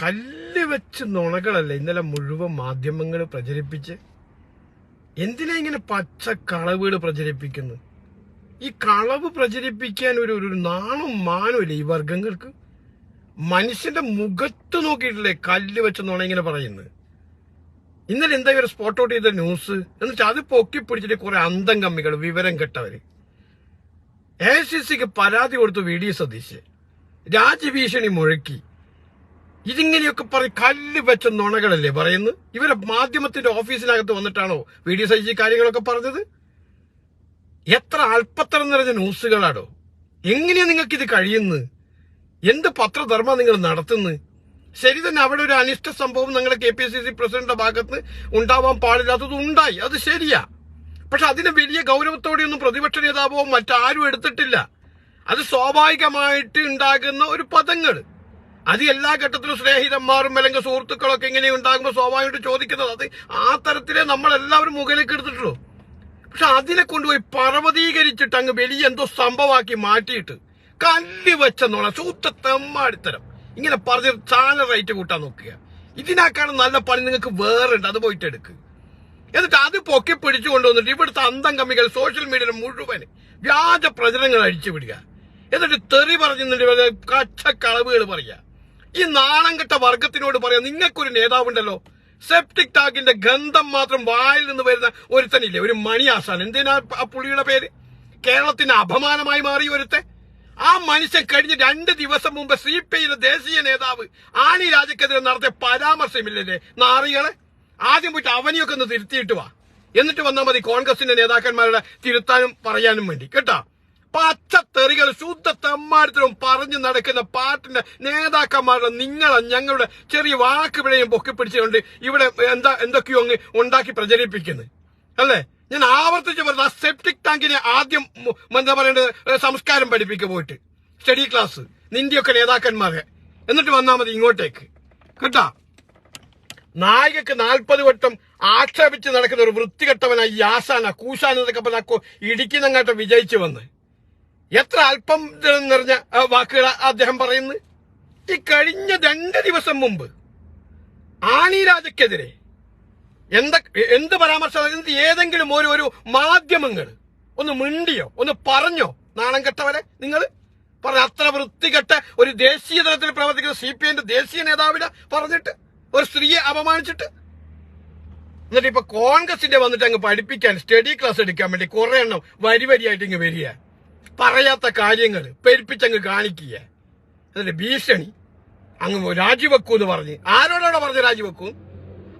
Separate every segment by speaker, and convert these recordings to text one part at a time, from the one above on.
Speaker 1: കല്ല് വെച്ച് നുണകളല്ലേ ഇന്നലെ മുഴുവൻ മാധ്യമങ്ങൾ പ്രചരിപ്പിച്ച്? എന്തിനാ ഇങ്ങനെ പച്ച കളവുകൾ പ്രചരിപ്പിക്കുന്നത്? ഈ കളവ് പ്രചരിപ്പിക്കാൻ ഒരു ഒരു നാണും ഇല്ല ഈ വർഗങ്ങൾക്ക് മനുഷ്യന്റെ മുഖത്ത് നോക്കിയിട്ടില്ലേ കല്ല് വെച്ച് നുണ ഇങ്ങനെ പറയുന്നത്? ഇന്നലെ എന്താ ഇവർ സ്പോട്ട് ഔട്ട് ചെയ്ത ന്യൂസ് എന്നിട്ട് അത് പൊക്കി പിടിച്ചിട്ട് കുറെ അന്തം കമ്മികൾ വിവരം കെട്ടവര്. എ സി സിക്ക് പരാതി കൊടുത്തു വി ഡി സതീശ് രാജ്യഭീഷണി മുഴക്കി. ഇതിങ്ങനെയൊക്കെ പറയും കല്ല് വെച്ച നുണകളല്ലേ പറയുന്നത്? ഇവരെ മാധ്യമത്തിന്റെ ഓഫീസിനകത്ത് വന്നിട്ടാണോ വി ഡി കാര്യങ്ങളൊക്കെ പറഞ്ഞത്? എത്ര അല്പത്തരം നിറഞ്ഞ ന്യൂസുകളാണോ എങ്ങനെയാ നിങ്ങൾക്ക് ഇത് കഴിയുന്നത്? എന്ത് പത്രധർമ്മ നിങ്ങൾ നടത്തുന്നത്? ശരി തന്നെ അവിടെ ഒരു അനിഷ്ട സംഭവം നിങ്ങളുടെ കെ പി സി സി പ്രസിഡന്റിന്റെ ഭാഗത്ത് ഉണ്ടാവാൻ പാടില്ലാത്തത് ഉണ്ടായി. അത് ശരിയാ. പക്ഷെ അതിന് വലിയ ഗൗരവത്തോടെയൊന്നും പ്രതിപക്ഷ നേതാവോ മറ്റാരും എടുത്തിട്ടില്ല. അത് സ്വാഭാവികമായിട്ട് ഉണ്ടാകുന്ന ഒരു പദങ്ങൾ. അത് എല്ലാ ഘട്ടത്തിലും സ്നേഹിതന്മാരും അല്ലെങ്കിൽ സുഹൃത്തുക്കളൊക്കെ ഇങ്ങനെ ഉണ്ടാകുമ്പോൾ സ്വാഭാവികമായിട്ട് ചോദിക്കുന്നത് അത് ആ തരത്തിലേ നമ്മൾ എല്ലാവരും മുകളിലേക്ക് എടുത്തിട്ടുള്ളൂ. പക്ഷെ അതിനെ കൊണ്ടുപോയി പർവതീകരിച്ചിട്ട് അങ്ങ് വലിയ എന്തോ സംഭവമാക്കി മാറ്റിയിട്ട് കല്ല് വെച്ച നോള സൂത്ത തെമ്മാടിത്തരം. ഇങ്ങനെ പറഞ്ഞ് ചാനൽ റേറ്റ് കൂട്ടാൻ നോക്കുക. ഇതിനേക്കാളും നല്ല പണി നിങ്ങൾക്ക് വേറെ ഉണ്ട് അത് പോയിട്ട് എടുക്ക്. എന്നിട്ട് അത് പൊക്കി പിടിച്ചു കൊണ്ടുവന്നിട്ട് ഇവിടുത്തെ അന്തം കമ്മികൾ സോഷ്യൽ മീഡിയയിൽ മുഴുവൻ വ്യാജ പ്രചരണങ്ങൾ അഴിച്ചു വിടുക. എന്നിട്ട് തെറി പറഞ്ഞിട്ട് കച്ചക്കളവുകൾ പറയുക. ഈ നാണം കെട്ട വർഗത്തിനോട് പറയാം നിങ്ങൾക്കൊരു നേതാവുണ്ടല്ലോ. സെപ്റ്റിക് ടാങ്കിന്റെ ഗന്ധം മാത്രം വായിൽ നിന്ന് വരുന്ന ഒരുത്തനില്ലേ ഒരു മണി ആസാൻ എന്തിനാ ആ പുള്ളിയുടെ പേര്? കേരളത്തിന് അപമാനമായി മാറി ഒരുത്തെ ആ മനുഷ്യൻ കഴിഞ്ഞ രണ്ട് ദിവസം മുമ്പ് സി പി ഐയിലെ ദേശീയ നേതാവ് ആണി രാജക്കെതിരെ നടത്തിയ പരാമർശമില്ലല്ലേ നാറികളെ? ആദ്യം പോയിട്ട് അവനെയൊക്കെ ഒന്ന് തിരുത്തിയിട്ട് വാ. എന്നിട്ട് വന്നാൽ മതി കോൺഗ്രസിന്റെ നേതാക്കന്മാരുടെ തിരുത്താനും പറയാനും വേണ്ടി. കേട്ടോ? പച്ചത്തെറികൾ ശുദ്ധ തെമ്മാരത്തിലും പറഞ്ഞു നടക്കുന്ന പാർട്ടിന്റെ നേതാക്കന്മാരുടെ നിങ്ങളെ ഞങ്ങളുടെ ചെറിയ വാക്ക് പിഴയും പൊക്കി പിടിച്ചുകൊണ്ട് ഇവിടെ എന്താ എന്തൊക്കെയോ അങ്ങ് ഉണ്ടാക്കി പ്രചരിപ്പിക്കുന്നത് അല്ലേ? ഞാൻ ആവർത്തിച്ചു പറഞ്ഞത് ആ സെപ്റ്റിക് ടാങ്കിനെ ആദ്യം എന്താ പറയേണ്ടത്? സംസ്കാരം പഠിപ്പിക്കുക പോയിട്ട്. സ്റ്റഡി ക്ലാസ് നിന്റെയൊക്കെ നേതാക്കന്മാരെ. എന്നിട്ട് വന്നാൽ മതി ഇങ്ങോട്ടേക്ക്. കേട്ടാ? നായികക്ക് നാൽപ്പത് വട്ടം ആക്ഷേപിച്ച് നടക്കുന്ന ഒരു വൃത്തികെട്ടവനായി യാസാന കൂശാന എന്നൊക്കെ പറഞ്ഞ ഇടിക്കുന്നങ്ങാട്ട് വിജയിച്ചു വന്ന്. എത്ര അല്പം നിറഞ്ഞ വാക്കുകൾ അദ്ദേഹം പറയുന്നു ഈ കഴിഞ്ഞ രണ്ട് ദിവസം മുമ്പ് ആണി രാജക്കെതിരെ എന്ത എന്ത് പരാമർശം ഏതെങ്കിലും ഒരു ഒരു മാധ്യമങ്ങൾ ഒന്ന് മിണ്ടിയോ ഒന്ന് പറഞ്ഞോ? നാണം കെട്ടവരെ നിങ്ങൾ പറഞ്ഞ അത്ര വൃത്തികെട്ട ഒരു ദേശീയ തലത്തിൽ പ്രവർത്തിക്കുന്ന സി പി ഐന്റെ ദേശീയ നേതാവിനെ പറഞ്ഞിട്ട് ഒരു സ്ത്രീയെ അപമാനിച്ചിട്ട്. എന്നിട്ട് ഇപ്പൊ കോൺഗ്രസിന്റെ വന്നിട്ട് അങ്ങ് പഠിപ്പിക്കാൻ സ്റ്റഡി ക്ലാസ് എടുക്കാൻ വേണ്ടി കുറെ എണ്ണം വരി വരിയായിട്ട് ഇങ്ങ് വരിക. പറയാത്ത കാര്യങ്ങൾ പെരുപ്പിച്ചങ്ങ് കാണിക്കുക എന്നിട്ട് ഭീഷണി അങ്ങ് രാജിവെക്കൂ എന്ന് പറഞ്ഞ്. ആരോടാണോ പറഞ്ഞ് രാജിവെക്കൂ?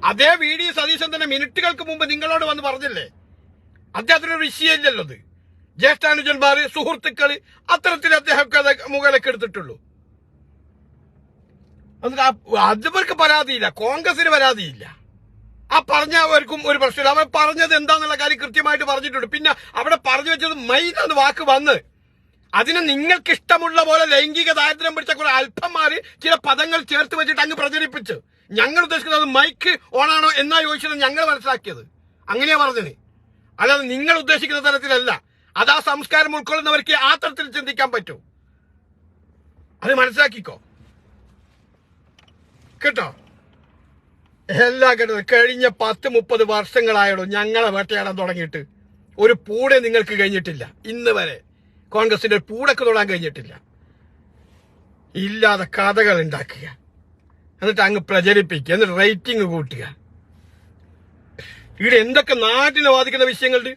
Speaker 1: അതേ വി ഡി സതീശൻ തന്നെ മിനിറ്റുകൾക്ക് മുമ്പ് നിങ്ങളോട് വന്ന് പറഞ്ഞില്ലേ? അദ്ദേഹത്തിനൊരു വിഷയമില്ലല്ലോ അത്. ജ്യേഷ്ഠാനുജന്മാര് സുഹൃത്തുക്കൾ അത്തരത്തിൽ അദ്ദേഹം മുകളിലേക്ക് എടുത്തിട്ടുള്ളൂ. ആ- അതിവർക്ക് പരാതിയില്ല. കോൺഗ്രസിന് പരാതിയില്ല. ആ പറഞ്ഞവർക്കും ഒരു പ്രശ്നമില്ല. അവൻ പറഞ്ഞത് എന്താന്നുള്ള കാര്യം കൃത്യമായിട്ട് പറഞ്ഞിട്ടുണ്ട്. പിന്നെ അവിടെ പറഞ്ഞു വെച്ചത് മൈൻ എന്ന വാക്ക് വന്ന് അതിന് നിങ്ങൾക്ക് ഇഷ്ടമുള്ള പോലെ ലൈംഗിക ദാരിദ്ര്യം പിടിച്ച കുറെ അല്പന്മാര് ചില പദങ്ങൾ ചേർത്ത് വെച്ചിട്ട് അങ്ങ് പ്രചരിപ്പിച്ച്. ഞങ്ങൾ ഉദ്ദേശിക്കുന്നത് മൈക്ക് ഓണാണോ എന്നാ ചോദിച്ചത് ഞങ്ങൾ മനസ്സിലാക്കിയത്. അങ്ങനെയാ പറഞ്ഞത്. അല്ലാതെ നിങ്ങൾ ഉദ്ദേശിക്കുന്ന തരത്തിലല്ല. അത് ആ സംസ്കാരം ഉൾക്കൊള്ളുന്നവർക്ക് ആ തരത്തിൽ ചിന്തിക്കാൻ പറ്റൂ. അത് മനസ്സിലാക്കിക്കോ. കേട്ടോ? എല്ലാ ഘട്ടത്തിലും കഴിഞ്ഞ പത്ത് മുപ്പത് വർഷങ്ങളായുള്ളൂ ഞങ്ങളെ വേട്ടയാടാൻ തുടങ്ങിയിട്ട് ഒരു പൂടെ നിങ്ങൾക്ക് കഴിഞ്ഞിട്ടില്ല. ഇന്ന് വരെ കോൺഗ്രസിന്റെ ഒരു പൂടൊക്കെ തൊടാൻ കഴിഞ്ഞിട്ടില്ല. ഇല്ലാതെ കഥകൾ ഉണ്ടാക്കുക. എന്നിട്ട് അങ്ങ് പ്രചരിപ്പിക്കുക. എന്നിട്ട് റേറ്റിംഗ് കൂട്ടുക. ഇവിടെ എന്തൊക്കെ നാട്ടിനെ ബാധിക്കുന്ന വിഷയങ്ങളുണ്ട്?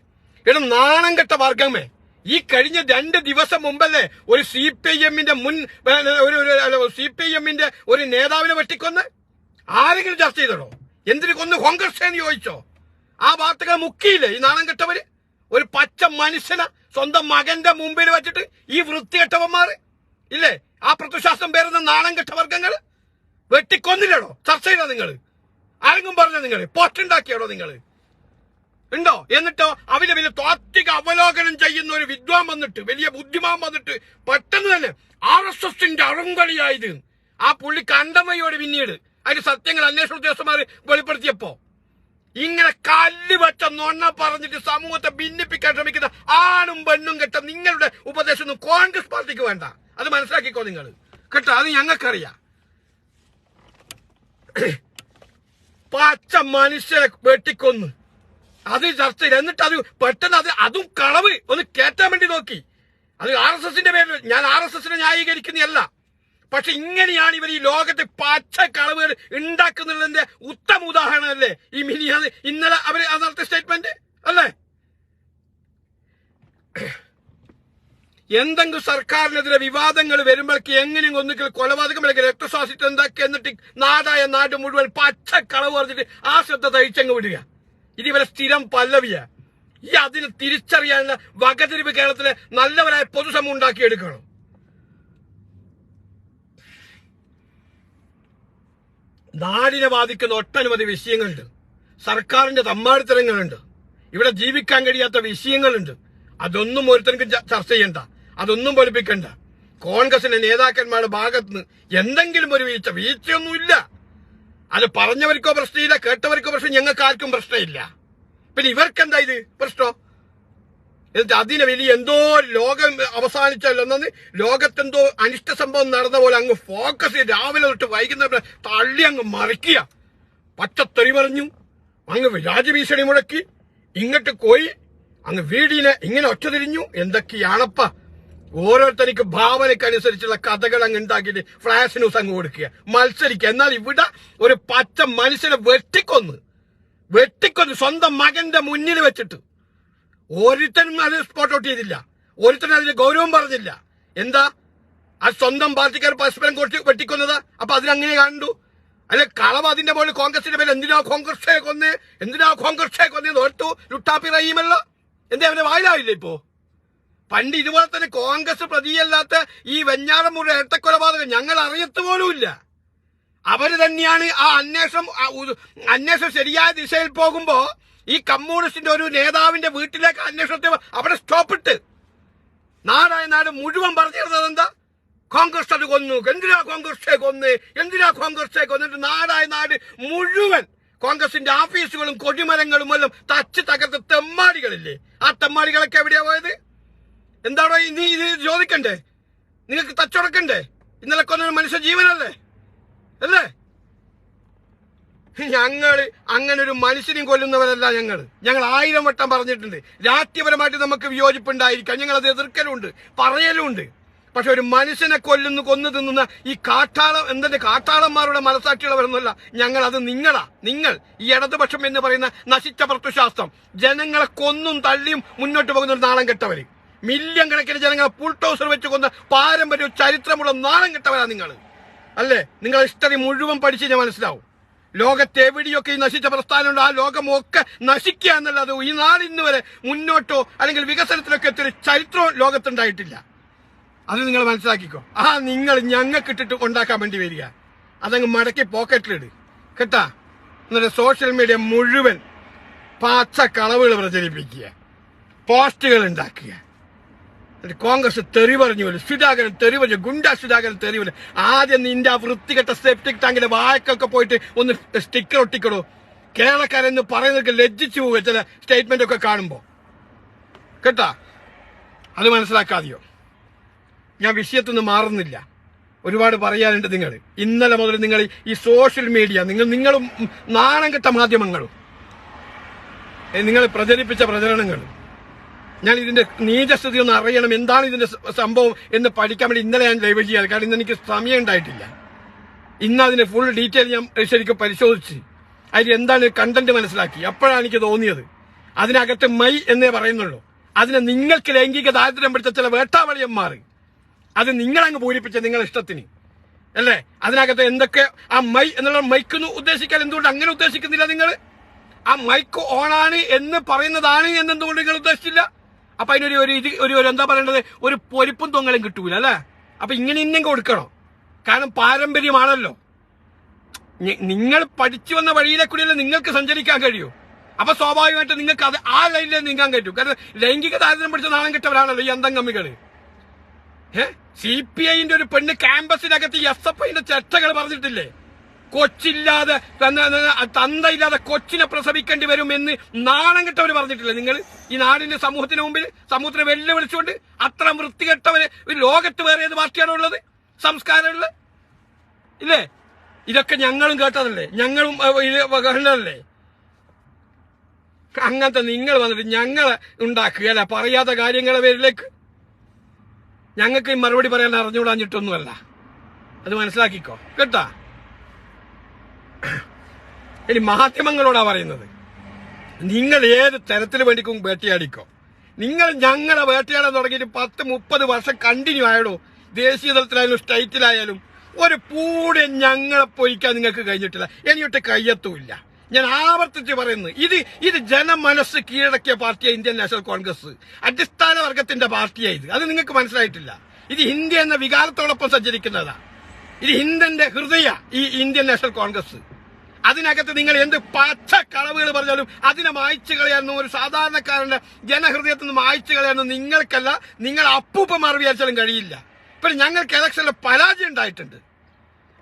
Speaker 1: ഇവിടെ നാണം കെട്ട വർഗമേ. ഈ കഴിഞ്ഞ രണ്ട് ദിവസം മുമ്പല്ലേ ഒരു സി പി ഐ എമ്മിന്റെ മുൻ ഒരു സി പി ഐ എമ്മിന്റെ ഒരു നേതാവിനെ വെട്ടിക്കൊന്ന്? ആരെങ്കിലും ചർച്ച ചെയ്തോ എന്തിനു കൊന്ന് കോൺഗ്രസ് എന്ന് ചോദിച്ചോ? ആ വാർത്തകൾ മുക്കിയില്ലേ? ഈ നാണം കെട്ടവര്? ഒരു പച്ച മനുഷ്യനെ സ്വന്തം മകന്റെ മുമ്പിൽ വെച്ചിട്ട് ഈ വൃത്തികെട്ടവന്മാർ ഇല്ലേ? ആ പ്രത്യശാസ്ത്രം പേരുന്ന നാണം കെട്ട വർഗങ്ങൾ? വെട്ടിക്കൊന്നില്ലടോ? ചർച്ച ചെയ്തോ നിങ്ങൾ ആരെങ്കിലും പറഞ്ഞോ നിങ്ങൾ പോസ്റ്റ് ഉണ്ടാക്കിയാടോ നിങ്ങൾ ഉണ്ടോ? എന്നിട്ടോ അവർ വലിയ താത്വിക അവലോകനം ചെയ്യുന്ന ഒരു വിദ്വാൻ വന്നിട്ട് വലിയ ബുദ്ധിമാൻ വന്നിട്ട് പെട്ടെന്ന് തന്നെ ആർ എസ് എസിന്റെ അറുങ്കളിയായത് ആ പുള്ളി കണ്ടമയോട് പിന്നീട് അതിന്റെ സത്യങ്ങൾ അന്വേഷണ ഉദ്യോഗസ്ഥന്മാർ വെളിപ്പെടുത്തിയപ്പോ ഇങ്ങനെ കല്ല് നൊണ്ണ പറഞ്ഞിട്ട് സമൂഹത്തെ ഭിന്നിപ്പിക്കാൻ ശ്രമിക്കുന്ന ആണും പെണ്ണും കെട്ട നിങ്ങളുടെ ഉപദേശമൊന്നും കോൺഗ്രസ് പാർട്ടിക്ക് വേണ്ട. അത് മനസ്സിലാക്കിക്കോ നിങ്ങൾ കേട്ടോ അത് ഞങ്ങൾക്കറിയാം. പച്ച മനുഷ്യരെ വെട്ടിക്കൊന്ന്. അത് ചർച്ച ചെയ്ത് എന്നിട്ട് അത് പെട്ടെന്ന് അത് അതും കളവ്. ഒന്ന് കേറ്റാൻ വേണ്ടി നോക്കി. അത് ആർ എസ് എസിന്റെ പേരിൽ. ഞാൻ ആർ എസ് എസിനെ ന്യായീകരിക്കുന്നതല്ല. പക്ഷെ ഇങ്ങനെയാണ് ഇവർ ഈ ലോകത്തെ പച്ച കളവുകൾ ഉണ്ടാക്കുന്നുള്ളതിന്റെ ഉത്തമ ഉദാഹരണമല്ലേ? ഈ മിനിയാണ് ഇന്നലെ അത് നടത്തിയ സ്റ്റേറ്റ്മെന്റ് അല്ലേ? എന്തെങ്കിലും സർക്കാരിനെതിരെ വിവാദങ്ങൾ വരുമ്പോഴേക്ക് എങ്ങനെയും ഒന്നുകിൽ കൊലപാതകം അല്ലെങ്കിൽ രക്തശ്വാസിച്ച് എന്താക്കി എന്നിട്ട് നാടായ നാട് മുഴുവൻ പച്ച കളവ് പറഞ്ഞിട്ട് ആ ശ്രദ്ധ തയ്ച്ചങ്ങ് വിടുക. ഇത് ഇവരെ സ്ഥിരം പല്ലവിയ. ഈ അതിന് തിരിച്ചറിയാനുള്ള വകതിരിവ് കേരളത്തിലെ നല്ലവരായ പൊതുസമൂഹം ഉണ്ടാക്കിയെടുക്കണം. നാടിനെ ബാധിക്കുന്ന ഒട്ടനവധി വിഷയങ്ങളുണ്ട്. സർക്കാരിന്റെ തമ്മാടിത്തരങ്ങളുണ്ട്. ഇവിടെ ജീവിക്കാൻ കഴിയാത്ത വിഷയങ്ങളുണ്ട്. അതൊന്നും ഒരുത്തർക്കും ചർച്ച ചെയ്യണ്ട. അതൊന്നും പഠിപ്പിക്കണ്ട. കോൺഗ്രസിന്റെ നേതാക്കന്മാരുടെ ഭാഗത്ത് നിന്ന് എന്തെങ്കിലും ഒരു വീഴ്ച വീഴ്ചയൊന്നുമില്ല. അത് പറഞ്ഞവർക്കോ പ്രശ്നമില്ല കേട്ടവർക്കോ പ്രശ്നം ഞങ്ങൾക്ക് ആർക്കും പ്രശ്നമില്ല. പിന്നെ ഇവർക്ക് എന്താ ഇത്? പ്രശ്നം? എന്നിട്ട് അതിന് വലിയ എന്തോ ലോകം അവസാനിച്ചല്ലോ. എന്നു ലോകത്തെന്തോ അനിഷ്ട സംഭവം നടന്ന പോലെ അങ്ങ് ഫോക്കസ് രാവിലെ തൊട്ട് വൈകുന്നേരം തള്ളി അങ്ങ് മറിക്കുക. പച്ചത്തെറി പറഞ്ഞു അങ്ങ് രാജഭീഷണി മുടക്കി ഇങ്ങോട്ട് പോയി. അങ്ങ് വീടിനെ ഇങ്ങനെ ഒറ്റ തിരിഞ്ഞു എന്തൊക്കെയാണപ്പ? ഓരോരുത്തർക്ക് ഭാവനക്കനുസരിച്ചുള്ള കഥകൾ അങ്ങ് ഉണ്ടാക്കിയിട്ട് ഫ്ലാഷ് ന്യൂസ് അങ്ങ് കൊടുക്കുക. മത്സരിക്കുക. എന്നാൽ ഇവിടെ ഒരു പച്ച മനുഷ്യനെ വെട്ടിക്കൊന്ന്. വെട്ടിക്കൊന്ന് സ്വന്തം മകന്റെ മുന്നിൽ വെച്ചിട്ട്. ഒരുത്തനും അത് സ്പോട്ട് ഔട്ട് ചെയ്തില്ല. ഒരുത്തൻ അതിന് ഗൗരവം പറഞ്ഞില്ല. എന്താ? അത് സ്വന്തം പാർട്ടിക്കാർ പരസ്പരം കൊട്ടി വെട്ടിക്കൊന്നത്? അപ്പൊ അതിനങ്ങനെ കണ്ടു. അല്ലെ കളവ് അതിന്റെ മുകളിൽ കോൺഗ്രസിന്റെ പേര് എന്തിനാ കോൺഗ്രസ് കൊന്ന്? എന്തിനാ കോൺഗ്രസ് കൊന്ന് ഓർത്തു? ലുട്ടാപ്പി റഹീമല്ലോ. എന്താ അവന്റെ വായിലാവില്ല ഇപ്പോ? പണ്ട് ഇതുപോലെ തന്നെ കോൺഗ്രസ് പ്രതിയല്ലാത്ത ഈ വെഞ്ഞാറമൂട് ഇരട്ടക്കൊലപാതകം ഞങ്ങൾ അറിയത്ത് പോലുമില്ല അവർ തന്നെയാണ് ആ അന്വേഷണം ആ അന്വേഷണം ശരിയായ ദിശയിൽ പോകുമ്പോ ഈ കമ്മ്യൂണിസ്റ്റിന്റെ ഒരു നേതാവിന്റെ വീട്ടിലേക്ക് അന്വേഷണത്തെ അവിടെ സ്റ്റോപ്പിട്ട്. നാടായ നാട് മുഴുവൻ പറഞ്ഞിരുന്നത് എന്താ? കോൺഗ്രസ് അത് കൊന്നു. എന്തിനാ കോൺഗ്രസെ കൊന്ന്? എന്തിനാ കോൺഗ്രസെ കൊന്നിട്ട് നാടായ നാട് മുഴുവൻ കോൺഗ്രസിന്റെ ഓഫീസുകളും കൊടിമരങ്ങളും എല്ലാം തച്ച് തകർത്ത് തെമ്മാടികളില്ലേ? ആ തെമ്മാടികളൊക്കെ എവിടെയാ പോയത്? എന്താണോ ഇനി ഇത് ചോദിക്കണ്ടേ? നിങ്ങൾക്ക് തച്ചുടക്കണ്ടേ ഇന്നലെ കൊന്നൊരു മനുഷ്യ ജീവനല്ലേ? അല്ലേ? ഞങ്ങൾ അങ്ങനെ ഒരു മനുഷ്യനെയും കൊല്ലുന്നവരല്ല ഞങ്ങൾ ഞങ്ങൾ ആയിരം വട്ടം പറഞ്ഞിട്ടുണ്ട്. രാഷ്ട്രീയപരമായിട്ട് നമുക്ക് വിയോജിപ്പുണ്ടായിരിക്കാം. ഞങ്ങൾ അത് എതിർക്കലുണ്ട് പറയലുണ്ട്. പക്ഷെ ഒരു മനുഷ്യനെ കൊല്ലുന്നു കൊന്നു തിന്നുന്ന ഈ കാട്ടാളം എന്തിന്റെ കാട്ടാളന്മാരുടെ മനസാക്ഷിയുള്ളവരൊന്നുമല്ല ഞങ്ങൾ അത് നിങ്ങളാ. നിങ്ങൾ ഈ ഇടതുപക്ഷം എന്ന് പറയുന്ന നശിച്ച പ്രത്യശാസ്ത്രം ജനങ്ങളെ കൊന്നും തള്ളിയും മുന്നോട്ട് പോകുന്ന ഒരു നാളം കെട്ടവര്. മില്യൺ കണക്കിന് ജനങ്ങളെ പുൾട്ടോസർ വെച്ച് കൊന്ന പാരമ്പര്യവും ചരിത്രമുള്ള നാളം കെട്ടവരാ നിങ്ങൾ അല്ലേ? നിങ്ങൾ ഹിസ്റ്ററി മുഴുവൻ പഠിച്ച് ഞാൻ മനസ്സിലാവും. ലോകത്ത് എവിടെയൊക്കെ ഈ നശിച്ച പ്രസ്ഥാനമുണ്ട്? ആ ലോകമൊക്കെ നശിക്കുക എന്നുള്ളത് ഈ നാളിന്ന് വരെ മുന്നോട്ടോ അല്ലെങ്കിൽ വികസനത്തിലൊക്കെ എത്തിയൊരു ചരിത്രവും ലോകത്തുണ്ടായിട്ടില്ല. അത് നിങ്ങൾ മനസ്സിലാക്കിക്കോ. ആ നിങ്ങൾ ഞങ്ങൾക്ക് ഇട്ടിട്ട് ഉണ്ടാക്കാൻ വേണ്ടി വരിക. അതങ്ങ് മടക്കി പോക്കറ്റിലിട്. കേട്ടാ? എന്നിട്ട് സോഷ്യൽ മീഡിയ മുഴുവൻ പാച്ച കളവുകൾ പ്രചരിപ്പിക്കുക. പോസ്റ്റുകൾ ഉണ്ടാക്കുക. കോൺഗ്രസ് തെറി പറഞ്ഞു പോലും സുധാകരൻ തെറി പറഞ്ഞു ഗുണ്ട സുധാകരൻ തെറി പോലും ആദ്യം നിന്റെ ആ വൃത്തികെട്ട സെപ്റ്റിക് ടാങ്കിന്റെ വായക്കൊക്കെ പോയിട്ട് ഒന്ന് സ്റ്റിക്കർ ഒട്ടിക്കടോ. കേരളക്കാരെന്ന് പറയുന്നതൊക്കെ ലജ്ജിച്ചു പോവുക ചില സ്റ്റേറ്റ്മെന്റ് ഒക്കെ കാണുമ്പോ. കേട്ടാ? അത് മനസ്സിലാക്കാതെയോ? ഞാൻ വിഷയത്തിൽ നിന്ന് മാറുന്നില്ല. ഒരുപാട് പറയാനുണ്ട് നിങ്ങൾ. ഇന്നലെ മുതൽ നിങ്ങൾ ഈ സോഷ്യൽ മീഡിയ നിങ്ങൾ നിങ്ങളും നാണം കെട്ട മാധ്യമങ്ങളും. നിങ്ങൾ പ്രചരിപ്പിച്ച പ്രചരണങ്ങളും. ഞാൻ ഇതിന്റെ നീചസ്ഥിതി ഒന്ന് അറിയണം. എന്താണ് ഇതിന്റെ സംഭവം എന്ന് പഠിക്കാൻ വേണ്ടി ഇന്നലെ ഞാൻ ലൈവ് ചെയ്യാറ് കാരണം ഇന്ന് എനിക്ക് സമയം ഉണ്ടായിട്ടില്ല. ഇന്ന് അതിന്റെ ഫുൾ ഡീറ്റെയിൽ ഞാൻ ശരിക്കും പരിശോധിച്ച് അതിൽ എന്താണ് കണ്ടന്റ് മനസ്സിലാക്കി. അപ്പോഴാണ് എനിക്ക് തോന്നിയത്. അതിനകത്ത് മൈ എന്നേ പറയുന്നുള്ളൂ. അതിനെ നിങ്ങൾക്ക് ലൈംഗിക ദാരിദ്ര്യം പിടിച്ച ചില വേട്ടാവളിയന്മാർ. അത് നിങ്ങളങ്ങ് പൂരിപ്പിച്ച നിങ്ങളുടെ ഇഷ്ടത്തിന്. അല്ലേ? അതിനകത്ത് എന്തൊക്കെ ആ മൈ എന്നുള്ള മൈക്കെന്ന് ഉദ്ദേശിക്കാൻ എന്തുകൊണ്ട് അങ്ങനെ ഉദ്ദേശിക്കുന്നില്ല നിങ്ങൾ? ആ മൈക്ക് ഓണാണ് എന്ന് പറയുന്നതാണ് എന്നെന്തുകൊണ്ട് നിങ്ങൾ ഉദ്ദേശിച്ചില്ല? അപ്പൊ അതിനൊരു ഒരു ഇത് ഒരു എന്താ പറയേണ്ടത് ഒരു പൊരിപ്പും തൊങ്ങലും കിട്ടൂല അല്ലേ? അപ്പൊ ഇങ്ങനെ ഇന്നും കൊടുക്കണം. കാരണം പാരമ്പര്യമാണല്ലോ. നിങ്ങൾ പഠിച്ചു വന്ന വഴിയിലെ കൂടിയല്ലേ നിങ്ങൾക്ക് സഞ്ചരിക്കാൻ കഴിയൂ. അപ്പൊ സ്വാഭാവികമായിട്ട് നിങ്ങൾക്ക് അത് ആ ലൈനിൽ നീങ്ങാൻ കഴിയും. കാരണം ലൈംഗിക താരതമ്യം പിടിച്ച നാണം കിട്ടവരാണല്ലോ ഈ അന്തം കമ്മികൾ സി പി ഐന്റെ ഒരു പെണ്ണ് ക്യാമ്പസിനകത്ത് എസ് എഫ് ഐന്റെ ചർച്ചകൾ പറഞ്ഞിട്ടില്ലേ? കൊച്ചില്ലാതെ തന്തയില്ലാതെ കൊച്ചിനെ പ്രസവിക്കേണ്ടി വരും എന്ന് നാണം കെട്ടവര് പറഞ്ഞിട്ടില്ല നിങ്ങൾ ഈ നാടിന്റെ സമൂഹത്തിന് മുമ്പിൽ സമൂഹത്തിനെ വെല്ലുവിളിച്ചുകൊണ്ട് അത്ര വൃത്തികെട്ടവര് ഒരു ലോകത്ത് വേറെ ഏത് പാർട്ടിയാണോ ഉള്ളത്? സംസ്കാരമുള്ളത് ഇല്ലേ? ഇതൊക്കെ ഞങ്ങളും കേട്ടതല്ലേ? ഞങ്ങളും കണ്ടതല്ലേ അങ്ങനത്തെ നിങ്ങൾ വന്നിട്ട് ഞങ്ങളെ ഉണ്ടാക്കുകയല്ല പറയാത്ത കാര്യങ്ങളെ പേരിലേക്ക്. ഞങ്ങൾക്ക് മറുപടി പറയാൻ അറിഞ്ഞുകൂടാഞ്ഞിട്ടൊന്നുമല്ല. അത് മനസ്സിലാക്കിക്കോ. കേട്ടാ? ഇനി മാധ്യമങ്ങളോടാ പറയുന്നത്. നിങ്ങൾ ഏത് തരത്തിൽ വേണ്ടിക്കും വേട്ടയാടിക്കോ. നിങ്ങൾ ഞങ്ങളെ വേട്ടയാടാൻ തുടങ്ങിയിട്ട് പത്ത് മുപ്പത് വർഷം കണ്ടിന്യൂ ആയടോ. ദേശീയ തലത്തിലായാലും സ്റ്റേറ്റിലായാലും ഒരു പൂടെ ഞങ്ങളെ പൊയ്ക്കാൻ നിങ്ങൾക്ക് കഴിഞ്ഞിട്ടില്ല. എനിയൊട്ട് കയ്യത്തുമില്ല. ഞാൻ ആവർത്തിച്ച് പറയുന്നു. ഇത് ഇത് ജനമനസ് കീഴടക്കിയ പാർട്ടിയാണ് ഇന്ത്യൻ നാഷണൽ കോൺഗ്രസ്. അടിസ്ഥാന വർഗത്തിന്റെ പാർട്ടിയാണ് ഇത്. അത് നിങ്ങൾക്ക് മനസ്സിലായിട്ടില്ല. ഇത് ഇന്ത്യ എന്ന വികാരത്തോടൊപ്പം സഞ്ചരിക്കുന്നതാ. ഇത് ഹിന്ദന്റെ ഹൃദയ ഈ ഇന്ത്യൻ നാഷണൽ കോൺഗ്രസ്. അതിനകത്ത് നിങ്ങൾ എന്ത് പച്ച കളവുകൾ പറഞ്ഞാലും അതിനെ മായ്ച്ചു കളയാനും ഒരു സാധാരണക്കാരന്റെ ജനഹൃദയത്തിൽ നിന്ന് മായ്ച്ചു കളയാനൊന്നും നിങ്ങൾക്കല്ല നിങ്ങൾ അപ്പൂപ്പമാർ വിചാരിച്ചാലും കഴിയില്ല. ഇപ്പൊ ഞങ്ങൾക്ക് ഇലക്ഷനിൽ പരാജയം ഉണ്ടായിട്ടുണ്ട്.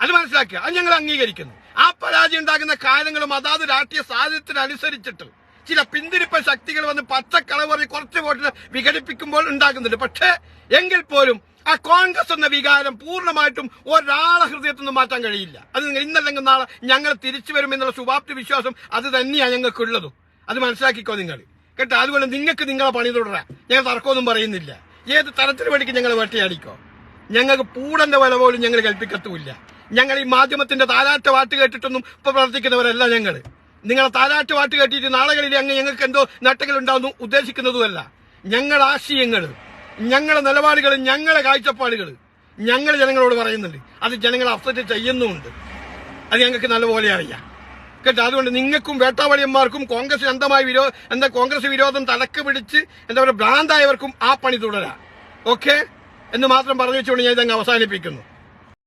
Speaker 1: അത് മനസ്സിലാക്കുക. അത് ഞങ്ങൾ അംഗീകരിക്കുന്നു. ആ പരാജയം ഉണ്ടാകുന്ന കാര്യങ്ങളും അതാത് രാഷ്ട്രീയ സാഹചര്യത്തിനനുസരിച്ചിട്ട് ചില പിന്തിരിപ്പ ശക്തികൾ വന്ന് പച്ചക്കളവ് പറഞ്ഞ് കുറച്ച് വോട്ടിനെ വിഘടിപ്പിക്കുമ്പോൾ ഉണ്ടാകുന്നുണ്ട്. പക്ഷേ എങ്കിൽ പോലും ആ കോൺഗ്രസ് എന്ന വികാരം പൂർണമായിട്ടും ഒരാളെ ഹൃദയത്തിൽ മാറ്റാൻ കഴിയില്ല. അത് നിങ്ങൾ ഇന്നല്ലെങ്കിൽ നാളെ ഞങ്ങൾ തിരിച്ചു വരുമെന്നുള്ള ശുഭാപ്തി വിശ്വാസം അത് തന്നെയാണ് ഞങ്ങൾക്കുള്ളതും. അത് മനസ്സിലാക്കിക്കോ നിങ്ങൾ. കേട്ടോ? അതുകൊണ്ട് നിങ്ങൾക്ക് നിങ്ങളെ പണി തുടരാം. ഞങ്ങൾ തർക്കമൊന്നും പറയുന്നില്ല. ഏത് തരത്തിന് വേണ്ടിക്ക് ഞങ്ങൾ വേട്ടയാടിക്കോ. ഞങ്ങൾക്ക് പൂടന്റെ വില പോലും ഞങ്ങൾ കൽപ്പിക്കത്തുമില്ല. ഞങ്ങൾ ഈ മാധ്യമത്തിന്റെ താരാട്ട് വാട്ട് കേട്ടിട്ടൊന്നും ഇപ്പൊ പ്രവർത്തിക്കുന്നവരല്ല ഞങ്ങൾ നിങ്ങളെ താരാട്ട് വാട്ട് കേട്ടിട്ട് നാളുകളിൽ അങ്ങ് ഞങ്ങൾക്ക് എന്തോ നട്ടകൾ ഉണ്ടാവുന്നു ഉദ്ദേശിക്കുന്നതുമല്ല. ഞങ്ങളുടെ ആശയങ്ങൾ ഞങ്ങളുടെ നിലപാടുകൾ ഞങ്ങളുടെ കാഴ്ചപ്പാടുകൾ ഞങ്ങൾ ജനങ്ങളോട് പറയുന്നുണ്ട്. അത് ജനങ്ങൾ അഫ്സറ്റ് ചെയ്യുന്നുമുണ്ട്. അത് ഞങ്ങൾക്ക് നല്ലപോലെ അറിയാം. കേട്ടോ? അതുകൊണ്ട് നിങ്ങൾക്കും വേട്ടാവളിയന്മാർക്കും കോൺഗ്രസ് അന്തമായി വിരോ എന്താ കോൺഗ്രസ് വിരോധം തലക്ക് പിടിച്ച് എന്താ പറയുക ഭ്രാന്തായവർക്കും ആ പണി തുടരാം. ഓക്കെ? എന്ന് മാത്രം പറഞ്ഞു വെച്ചുകൊണ്ട് ഞാൻ ഇതങ്ങ് അവസാനിപ്പിക്കുന്നു.